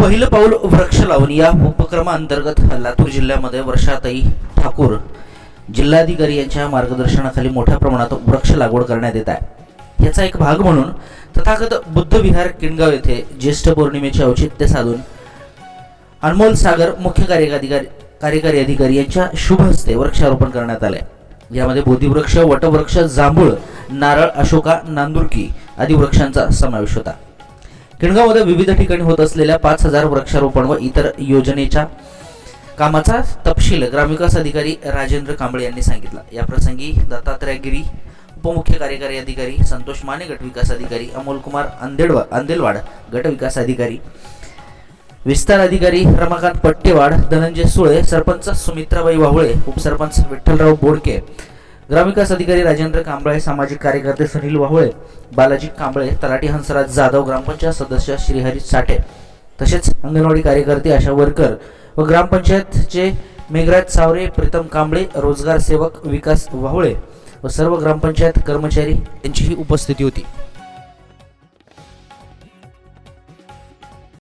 पहिलं पाऊल वृक्ष लावून या उपक्रमाअंतर्गत लातूर जिल्ह्यामध्ये वर्षाताई ठाकूर जिल्हाधिकारी यांच्या मार्गदर्शनाखाली मोठ्या प्रमाणात वृक्ष लागवड करण्यात येत आहे. याचा एक भाग म्हणून तथागत बुद्ध विहार किणगाव येथे ज्येष्ठ पौर्णिमेचे औचित्य साधून अनमोल सागर मुख्य कार्यकारी कार्यकारी अधिकारी यांच्या शुभ हस्ते वृक्षारोपण करण्यात आले यामध्ये बोधिवृक्ष वटवृक्ष जांभूळ नारळ अशोका नांदुरकी आदी वृक्षांचा समावेश होता. खिणगावमध्ये विविध ठिकाणी होत असलेल्या पाच हजार वृक्षारोपण व इतर योजनेच्या कामाचा तपशील ग्रामविकास अधिकारी राजेंद्र कांबळे यांनी सांगितला. या प्रसंगी दत्तात्रयगिरी उपमुख्य कार्यकारी अधिकारी संतोष माने गट विकास अधिकारी अमोल कुमार अंदेडवा अंदेलवाड गटविकास अधिकारी विस्तार अधिकारी रमाकांत पट्टेवाड धनंजय सुळे सरपंच सुमित्राबाई वाहुळे उपसरपंच विठ्ठलराव बोडके ग्रामविकास अधिकारी राजेंद्र कांबळे सामाजिक कार्यकर्ते सुनील वाहुळे बालाजी कांबळे तलाठी हंसराज जाधव ग्रामपंचायत सदस्य श्रीहरी साठे तसेच अंगणवाडी कार्यकर्ते आशा वर्कर व ग्रामपंचायतचे मेघराज सावरे प्रीतम कांबळे रोजगार सेवक विकास वाहुळे व सर्व ग्रामपंचायत कर्मचारी यांचीही उपस्थिती होती.